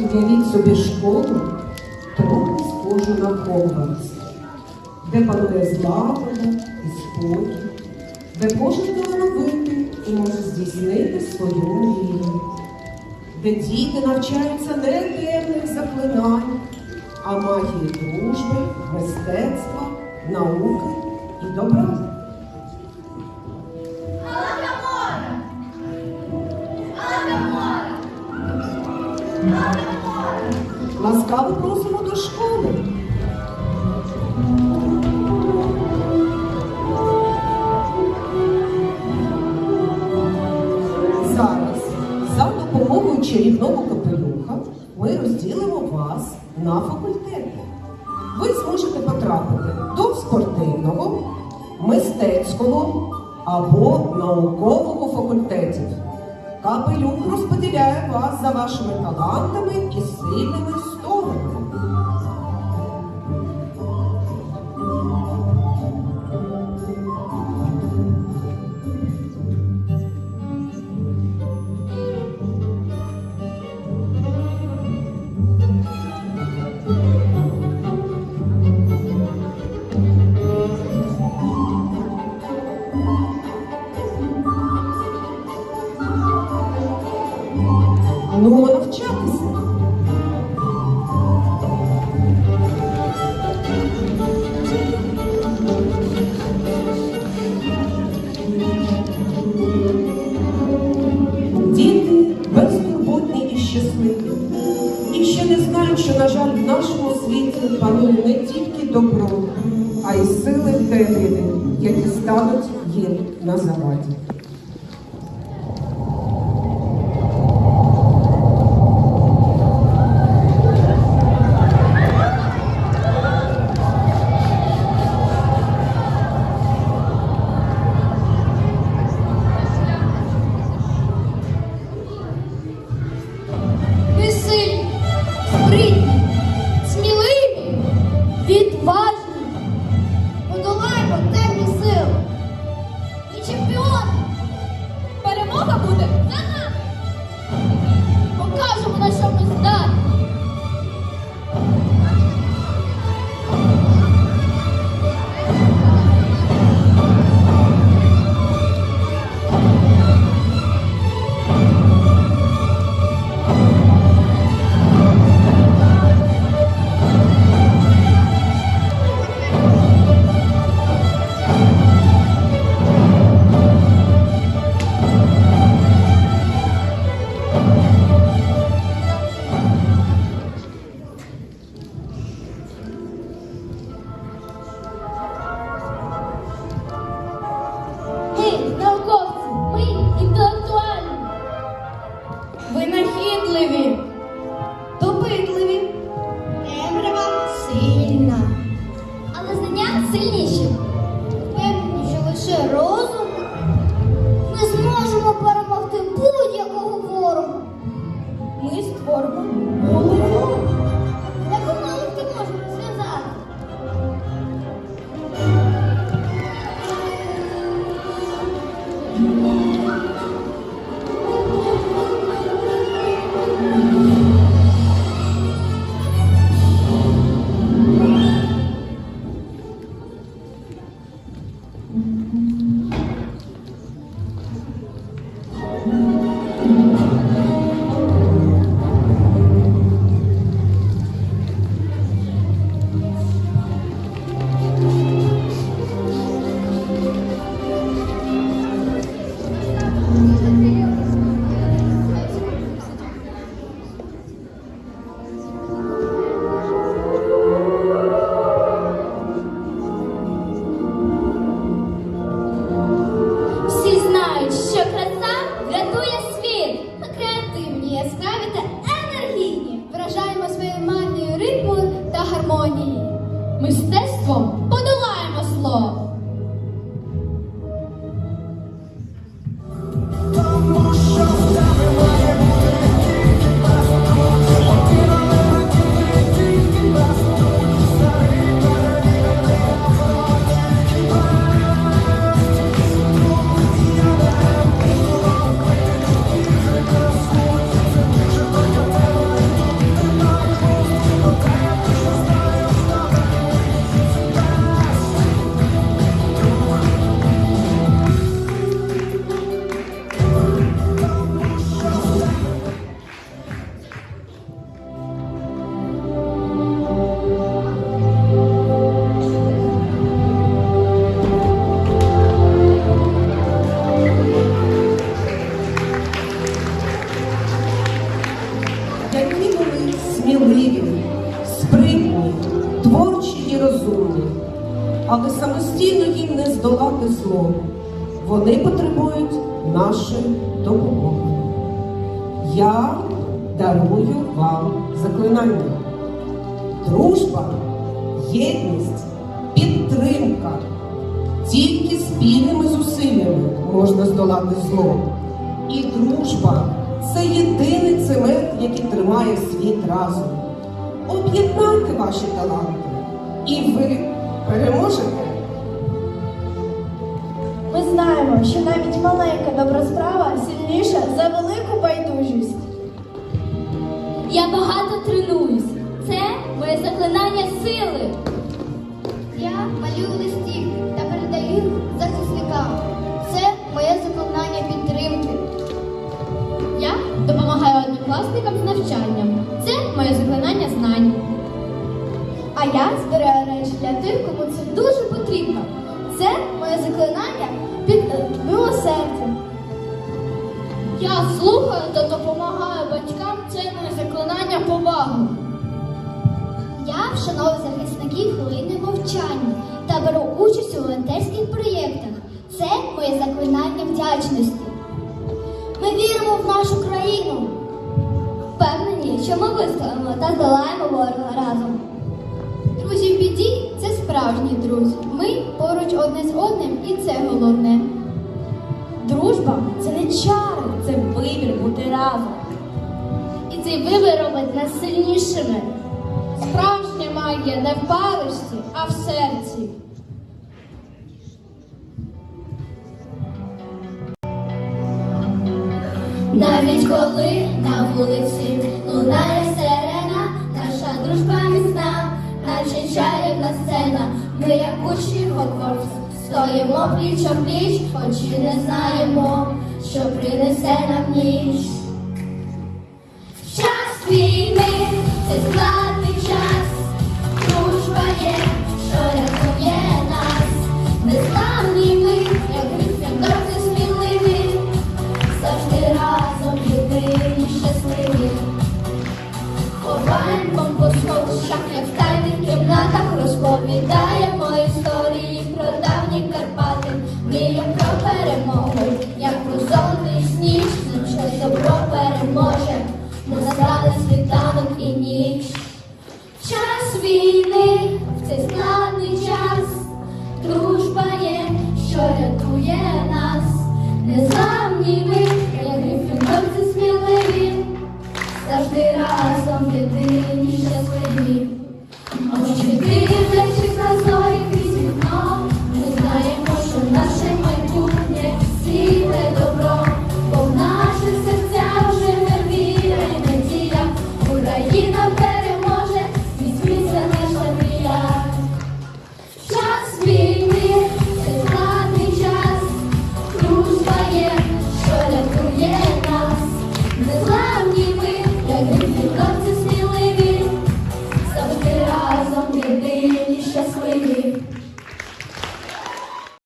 Уявіть собі школу, трохи схожу на Хогвартс, де панує злагода і спокій, де кожен талановитий і може здійснити свою мрію, де діти навчаються не темних заклинань, а магії дружби, мистецтва, науки і добра. Аладамора! Ласкаво просимо до школи. Зараз за допомогою чарівного капелюха ми розділимо вас на факультети. Ви зможете потрапити до спортивного, мистецького або наукового факультетів. Капелюх розподіляє вас за вашими талантами і сильними Ooh. Сили які стануть їм на заваді. Сильніші. ставите енергійні, вражаємо своєю магнією ритму та гармонії. Мистецтво зло. Вони потребують нашої допомоги. Я дарую вам заклинання. Дружба, єдність, підтримка. Тільки спільними зусиллями можна здолати зло. І дружба це єдиний цемент, який тримає світ разом. Об'єднайте ваші таланти, і ви переможете. Знаємо, що навіть маленька добра справа сильніша за велику байдужість. Я багато тренуюсь. Це моє заклинання сили. Я малюю листівки та передаю їх захисникам. Це моє заклинання підтримки. Я допомагаю однокласникам з навчанням. Це моє заклинання знань. А я збираю речі для тих, кому це дуже потрібно. Це моє заклинання під е, милосердя. Я слухаю та допомагаю батькам. Моє заклинання поваги. Я вшановую захисників хвилини мовчання та беру участь у волонтерських проєктах. Це моє заклинання вдячності. Ми віримо в нашу країну. Впевнені, що ми вистоїмо та здолаємо ворога разом. Друзі в біді це справжні друзі. Одне з одним, і це головне. Дружба це не чари, це вибір бути разом. І цей вибір робить нас сильнішими. Справжня магія не в парості, а в серці. Навіть коли на вулиці лунає сирена, наша дружба міцна, наче чарівна сцена. Ми, як учні Хогвартс, стоїмо пліч о пліч, хоч і не знаємо, що принесе нам ніч. Час війни це нині. Час війни це складний час, дружба є, що рятує нас, незламні ми.